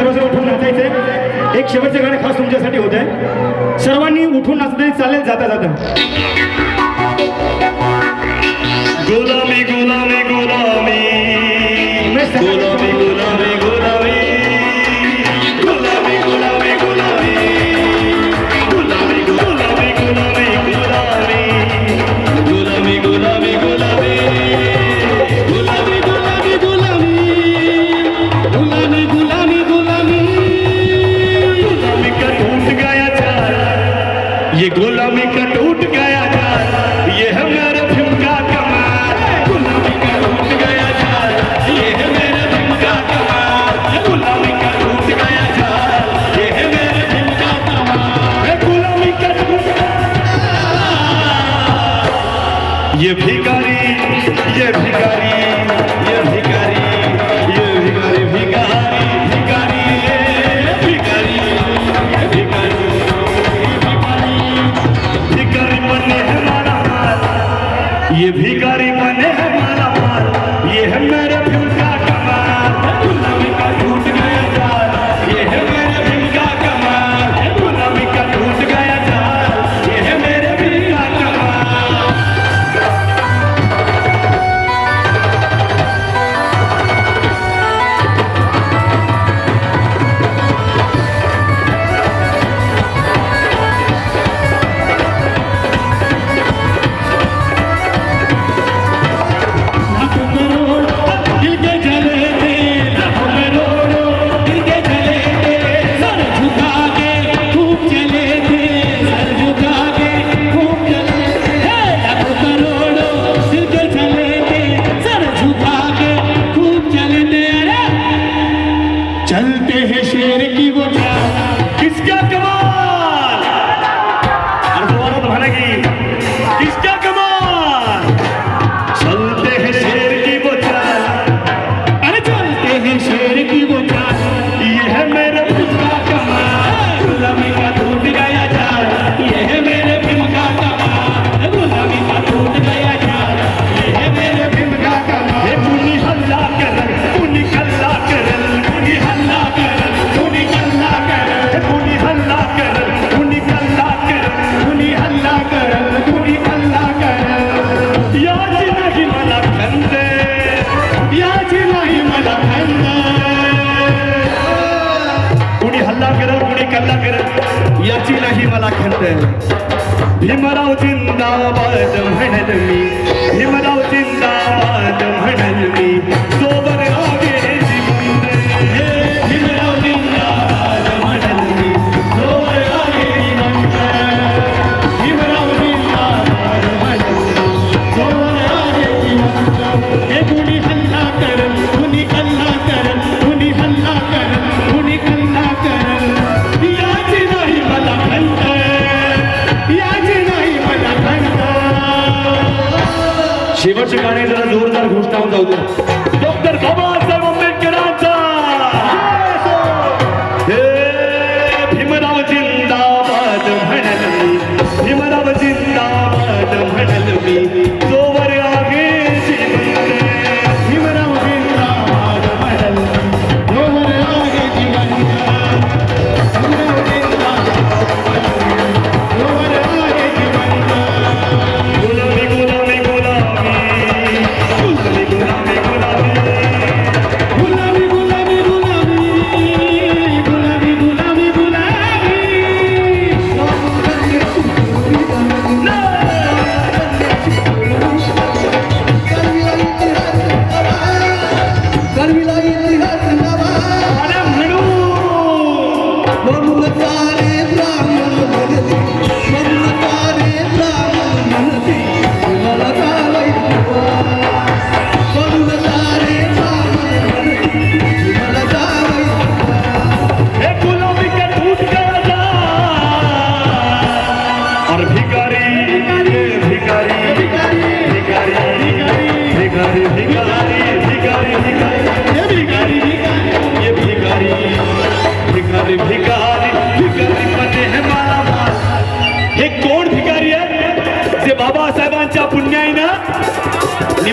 सर्वजण उठून नाचायचंय एक शेवटचं गाणं खास तुमच्यासाठी होत आहे. सर्वांनी उठून नाचतरी चालेल जाता जाता. गुलामी गुलामी गुलामी. ये गुलामी का टूट गया जाल ये है मेरे फ़िल्म का कमाल। गुलामी का टूट गया जाल ये है मेरे फ़िल्म का कमाल। गुलामी का टूट गया जाल ये है फ़िल्म का कमाल। गुलामी का टूट गया ये भी ये भी खेळत भीमराव जिंदाबाद म्हणत मी. भीमराव जिंदाबाद म्हणत ठिकाणी जरा जोरदार घोषणा होऊन जाऊ डॉक्टर कमल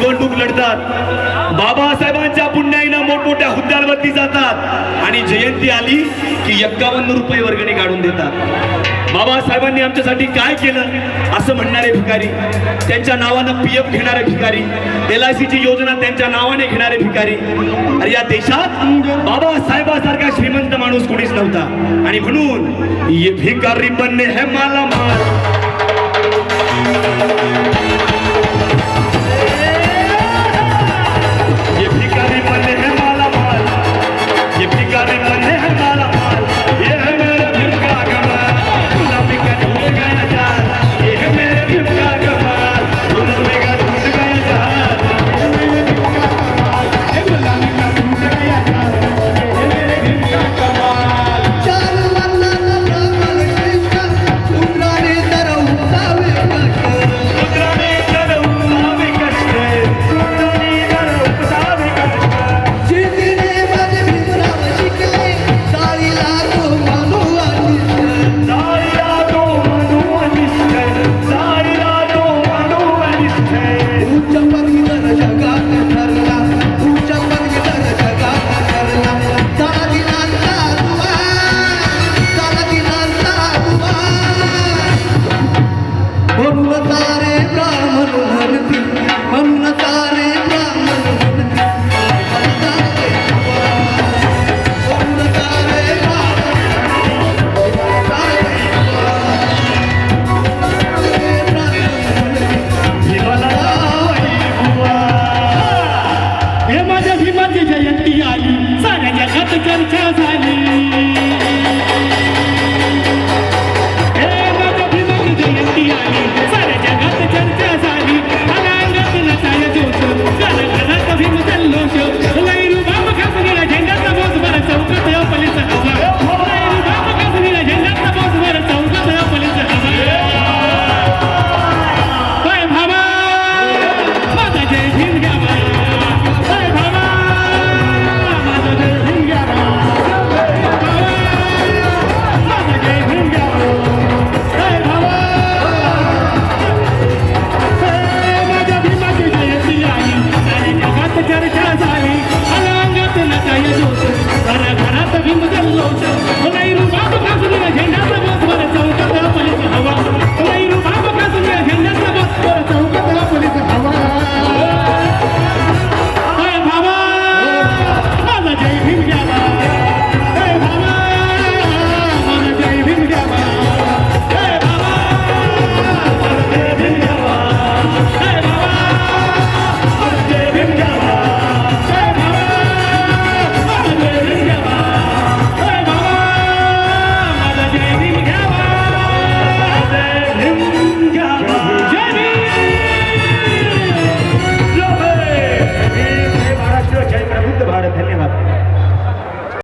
निवडणूक लढतात. बाबासाहेबांच्या पुण्याईला मोठमोठ्या हुद्द्यांवरती जातात. आणि जयंती आली की एक्कावन्न रुपये वर्गणी काढून देतात. बाबासाहेबांनी आमच्यासाठी काय केलं असं म्हणणारे भिकारी त्यांच्या नावानं पी एफ घेणारे भिकारी एल आय सीची योजना त्यांच्या नावाने घेणारे भिकारी. अरे या देशात बाबासाहेबासारखा श्रीमंत माणूस कोणीच नव्हता. आणि म्हणून ये भिकारी बनणे हे माला माल अनांगात नका जोत घरात भीम जल्लोष